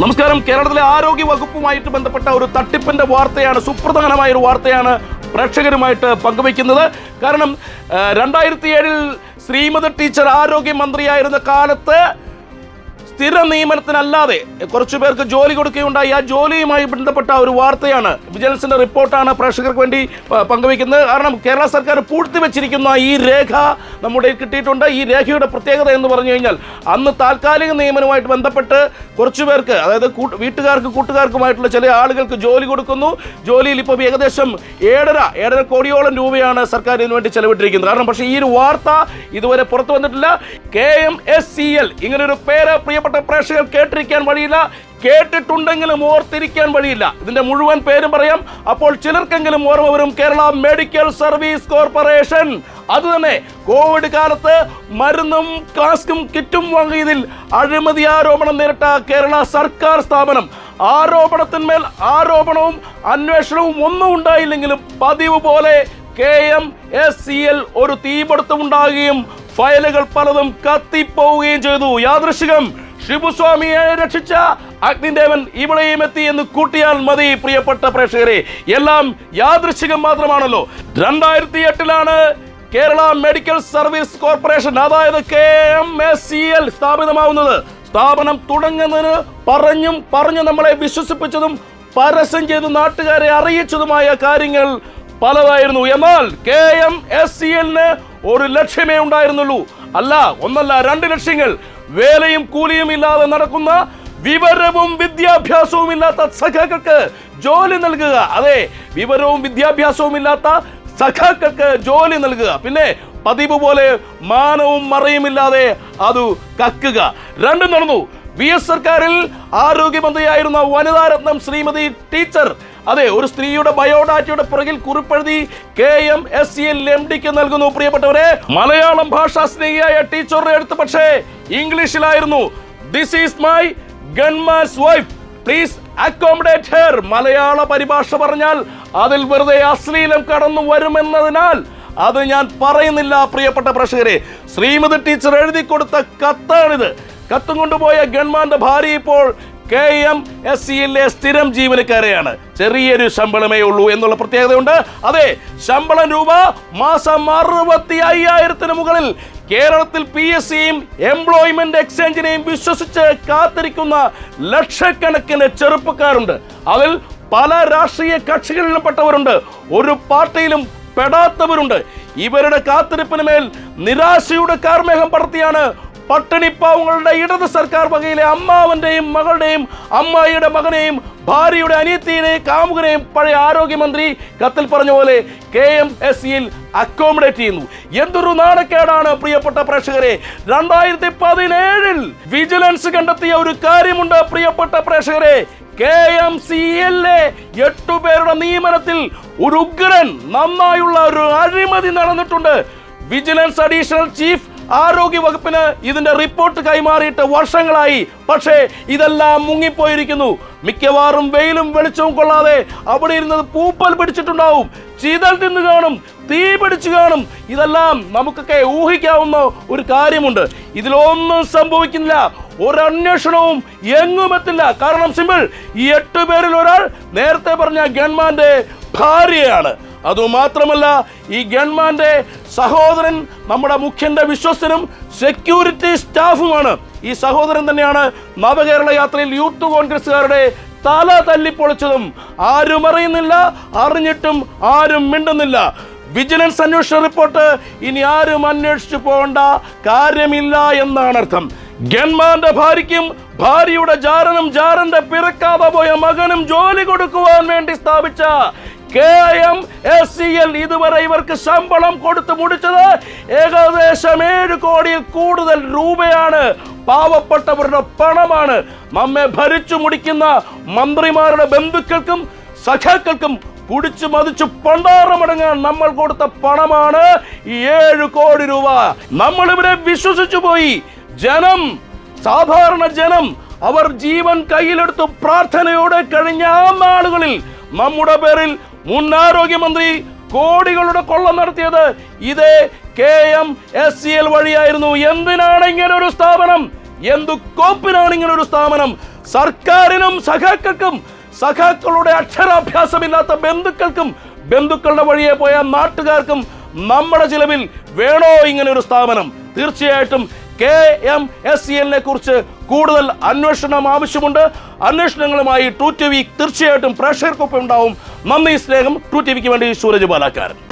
നമസ്കാരം. കേരളത്തിലെ ആരോഗ്യ വകുപ്പുമായിട്ട് ബന്ധപ്പെട്ട ഒരു തട്ടിപ്പിന്റെ വാർത്തയാണ് സുപ്രധാനമായ ഒരു വാർത്തയാണ് പ്രേക്ഷകരുമായിട്ട് പങ്കുവയ്ക്കുന്നത്. കാരണം രണ്ടായിരത്തി ഏഴിൽ ശ്രീമതി ടീച്ചർ ആരോഗ്യമന്ത്രിയായിരുന്ന കാലത്ത് സ്ഥിര നിയമനത്തിനല്ലാതെ കുറച്ചു പേർക്ക് ജോലി കൊടുക്കുകയുണ്ടായി. ആ ജോലിയുമായി ബന്ധപ്പെട്ട ഒരു വാർത്തയാണ് വിജിലൻസിന്റെ റിപ്പോർട്ടാണ് പ്രേക്ഷകർക്ക് വേണ്ടി പങ്കുവയ്ക്കുന്നത്. കാരണം കേരള സർക്കാർ പൂഴ്ത്തിവെച്ചിരിക്കുന്ന ഈ രേഖ നമ്മുടെ കിട്ടിയിട്ടുണ്ട്. ഈ രേഖയുടെ പ്രത്യേകത എന്ന് പറഞ്ഞു കഴിഞ്ഞാൽ അന്ന് താൽക്കാലിക നിയമനവുമായിട്ട് ബന്ധപ്പെട്ട് കുറച്ചു പേർക്ക് അതായത് വീട്ടുകാർക്ക് കൂട്ടുകാർക്കുമായിട്ടുള്ള ചില ആളുകൾക്ക് ജോലി കൊടുക്കുന്നു. ജോലിയിൽ ഇപ്പോൾ ഏകദേശം ഏഴര ഏഴര കോടിയോളം രൂപയാണ് സർക്കാർ ഇതിനു വേണ്ടി ചെലവിട്ടിരിക്കുന്നത്. കാരണം പക്ഷേ ഈ ഒരു വാർത്ത ഇതുവരെ പുറത്തു വന്നിട്ടില്ല. K M S C L ഇങ്ങനൊരു പേര് പ്രിയപ്പെട്ട പ്രേക്ഷകർ കേട്ടിരിക്കാൻ വഴിയില്ല. കേട്ടിട്ടുണ്ടെങ്കിലും ഓർത്തിരിക്കാൻ വഴിയില്ല. ഇതിന്റെ മുഴുവൻ പേരും പറയാം. അപ്പോൾ ചിലർക്കെങ്കിലും ഓർമ്മ വരും കേരള മെഡിക്കൽ സർവീസ് കോർപ്പറേഷൻ. അത് തന്നെ കോവിഡ് കാലത്ത് മരുന്നും കാസ്കും കിറ്റും വാങ്ങിയതിൽ അഴിമതി ആരോപണം നേരിട്ട കേരള സർക്കാർ സ്ഥാപനം. ആരോപണത്തിന്മേൽ ആരോപണവും അന്വേഷണവും ഒന്നും ഉണ്ടായില്ലെങ്കിലും പതിവ് പോലെ K M S C L ഒരു തീപിടുത്തമുണ്ടാകുകയും ഫയലുകൾ പലതും കത്തിപ്പോവുകയും ചെയ്തു. യാദൃശികം ശിവസ്വാമിയെ രക്ഷിച്ച അഗ്നിദേവൻ ഇവിടെയും എത്തി എന്ന് കൂട്ടിയാൽ മതി പ്രിയപ്പെട്ട പ്രേക്ഷകരെ. എല്ലാം യാദൃശികം മാത്രമാണല്ലോ. രണ്ടായിരത്തി എട്ടിലാണ് കേരള മെഡിക്കൽ സർവീസ് കോർപ്പറേഷൻ അതായത് K M S C L സ്ഥാപിതമാവുന്നത്. സ്ഥാപനം തുടങ്ങുന്നതിന് പറഞ്ഞും പറഞ്ഞു നമ്മളെ വിശ്വസിപ്പിച്ചതും പരസ്യം ചെയ്ത് നാട്ടുകാരെ അറിയിച്ചതുമായ കാര്യങ്ങൾ പലതായിരുന്നു. എന്നാൽ കെ എം എസ് സി എല്ലിന് ഒരു ലക്ഷ്യമേ ഉണ്ടായിരുന്നുള്ളൂ. അല്ല ഒന്നല്ല രണ്ട് ലക്ഷ്യങ്ങൾ. വേലയും കൂലിയും ഇല്ലാതെ നടക്കുന്ന വിവരവും വിദ്യാഭ്യാസവും ഇല്ലാത്ത സഖാക്കൾക്ക് ജോലി നൽകുക. അതെ വിവരവും വിദ്യാഭ്യാസവും ഇല്ലാത്ത സഖാക്കൾക്ക് ജോലി നൽകുക. പിന്നെ പതിവ് പോലെ മാനവും മറയുമില്ലാതെ അത് കക്കുക. രണ്ടും നടന്നു. വി എസ് സർക്കാരിൽ ആരോഗ്യമന്ത്രിയായിരുന്ന വനിതാരത്നം ശ്രീമതി ടീച്ചർ അതെ ഒരു സ്ത്രീയുടെ ബയോഡാറ്റയുടെ പുറകിൽ കുറിപ്പെഴുതി K M S C L M ഡിക്ക് നൽകുന്നു. പ്രിയപ്പെട്ടവരെ മലയാളം ഭാഷാ സ്നേഹിയായ ടീച്ചറുടെ എഴുത്ത് പക്ഷേ ഇംഗ്ലീഷിലായിരുന്നു. This is my gunman's wife please accommodate here Malayala പരിഭാഷ പറഞ്ഞാൽ അതിൽ വെറുതെ അശ്ലീലം കടന്നു വരുമെന്നതിനാൽ അത് ഞാൻ പറയുന്നില്ല പ്രിയപ്പെട്ട പ്രേക്ഷകരെ. ശ്രീമതി ടീച്ചർ എഴുതി കൊടുത്ത കത്താണിത്. കത്തും കൊണ്ടുപോയ ഗൺമാന്റെ ഭാര്യ ഇപ്പോൾ കെ എം എസ് സിയിലെ സ്ഥിരം ജീവനക്കാരെയാണ്. ചെറിയൊരു ശമ്പളമേ ഉള്ളൂ എന്നുള്ള പ്രത്യേകതയുണ്ട്. അതെ ശമ്പളം രൂപ മാസം അറുപത്തി അയ്യായിരത്തിന് മുകളിൽ കേരളത്തിൽ പി എസ് സിയും എംപ്ലോയ്മെന്റ് എക്സ്ചേഞ്ചിനെയും വിശ്വസിച്ച് കാത്തിരിക്കുന്ന ലക്ഷക്കണക്കിന് ചെറുപ്പക്കാരുണ്ട്. അതിൽ പല രാഷ്ട്രീയ കക്ഷികളിലും പെട്ടവരുണ്ട് ഒരു പാർട്ടിയിലും പെടാത്തവരുണ്ട്. ഇവരുടെ കാത്തിരിപ്പിന് മേൽ നിരാശയുടെ കാർമേഹം പടർത്തിയാണ് പട്ടിണിപ്പാവങ്ങളുടെ ഇടത് സർക്കാർ വകയിലെ അമ്മാവന്റെയും മകളുടെയും അമ്മായിയുടെ മകനെയും ഭാര്യയുടെ അനിയത്തിയുടെയും കാമുകനെയും പഴയ ആരോഗ്യമന്ത്രി കത്തിൽ പറഞ്ഞ പോലെ കെ എം എസ് സിയിൽ അക്കോമഡേറ്റ് ചെയ്യുന്നു. എന്തൊരു നാണക്കേടാണ് പ്രിയപ്പെട്ട പ്രേക്ഷകരെ. രണ്ടായിരത്തി പതിനേഴിൽ വിജിലൻസ് കണ്ടെത്തിയ ഒരു കാര്യമുണ്ട് പ്രിയപ്പെട്ട പ്രേക്ഷകരെ. കെ എം സി എല്ലെ എട്ടു പേരുടെ നിയമനത്തിൽ ഒരു ഉഗ്രൻ നന്നായുള്ള ഒരു അഴിമതി നടന്നിട്ടുണ്ട്. വിജിലൻസ് അഡീഷണൽ ചീഫ് ആരോഗ്യ വകുപ്പിന് ഇതിന്റെ റിപ്പോർട്ട് കൈമാറിയിട്ട് വർഷങ്ങളായി. പക്ഷേ ഇതെല്ലാം മുങ്ങിപ്പോയിരിക്കുന്നു. മിക്കവാറും വെയിലും വെളിച്ചവും കൊള്ളാതെ അവിടെ ഇരുന്നത് പൂപ്പൽ പിടിച്ചിട്ടുണ്ടാവും. ചീതൽ തിന്നു കാണും തീ പിടിച്ചു കാണും. ഇതെല്ലാം നമുക്കൊക്കെ ഊഹിക്കാവുന്ന ഒരു കാര്യമുണ്ട്. ഇതിലൊന്നും സംഭവിക്കുന്നില്ല. ഒരു അന്വേഷണവും എങ്ങും എത്തില്ല കാരണം സിമ്പിൾ ഈ എട്ട് പേരിൽ ഒരാൾ നേരത്തെ പറഞ്ഞ ഗൺമാന്റെ ഭാര്യയാണ്. അതുമാത്രമല്ല ഈ ഗൺമാന്റെ സഹോദരൻ നമ്മുടെ മുഖ്യന്റെ വിശ്വസ്തനും സെക്യൂരിറ്റി സ്റ്റാഫുമാണ് ഈ സഹോദരൻ തന്നെയാണ് നവകേരള യാത്രയിൽ യൂത്ത് കോൺഗ്രസ്സുകാരുടെ തല തല്ലിപ്പൊളിച്ചതും. ആരും അറിയുന്നില്ല അറിഞ്ഞിട്ടും ആരും മിണ്ടുന്നില്ല. വിജിലൻസ് അന്വേഷണ റിപ്പോർട്ട് ഇനി ആരും അന്വേഷിച്ചു പോകേണ്ട കാര്യമില്ല എന്നാണ് അർത്ഥം ഗൺമാന്റെ ഭാര്യയ്ക്കും ഭാര്യയുടെ ജാരനും ജാരന്റെ പിറക്കാതെ പോയ മകനും ജോലി കൊടുക്കുവാൻ വേണ്ടി സ്ഥാപിച്ച K M S C L ഇതുവരെ ഇവർക്ക് ശമ്പളം കൊടുത്തു മുടിച്ചത് ഏകദേശം ഏഴ് കോടിയിൽ കൂടുതൽ രൂപയാണ്. പാവപ്പെട്ടവരുടെ പണമാണ്. നമ്മെ ഭരിച്ചു മുടിക്കുന്ന മന്ത്രിമാരുടെ ബന്ധുക്കൾക്കും സഖാക്കൾക്കും കുടിച്ചു മതിച്ചു പണ്ടാറമടങ്ങാൻ നമ്മൾ കൊടുത്ത പണമാണ് ഈ ഏഴ് കോടി രൂപ. നമ്മൾ ഇവരെ വിശ്വസിച്ചു പോയി. ജനം സാധാരണ ജനം അവർ ജീവൻ കയ്യിലെടുത്ത് പ്രാർത്ഥനയോടെ കഴിഞ്ഞ ആ നാളുകളിൽ നമ്മുടെ പേരിൽ മുൻ ആരോഗ്യമന്ത്രി കോടികളുടെ കൊള്ള നടത്തിയത് ഇതേ K M S C L വഴിയായിരുന്നു. എന്തിനാണ് ഇങ്ങനെ ഒരു സ്ഥാപനം? എന്തു കോപ്പിനാണ് ഇങ്ങനെ ഒരു സ്ഥാപനം? സർക്കാരിനും സഖാക്കൾക്കും സഖാക്കളുടെ അക്ഷരാഭ്യാസമില്ലാത്ത ബന്ധുക്കൾക്കും ബന്ധുക്കളുടെ വഴിയെ പോയ നാട്ടുകാർക്കും നമ്മുടെ ചിലവിൽ വേണോ ഇങ്ങനെ ഒരു സ്ഥാപനം? തീർച്ചയായിട്ടും കെ എം എസ് സി എല്ലിനെ കുറിച്ച് കൂടുതൽ അന്വേഷണം ആവശ്യമുണ്ട്. അന്വേഷണങ്ങളുമായി ടു ടി വി തീർച്ചയായിട്ടും പ്രേക്ഷകർക്കൊപ്പം ഉണ്ടാവും. നന്ദി സ്നേഹം ടു ടി വിക്ക് വേണ്ടി സൂരജ് പാലാക്കാരൻ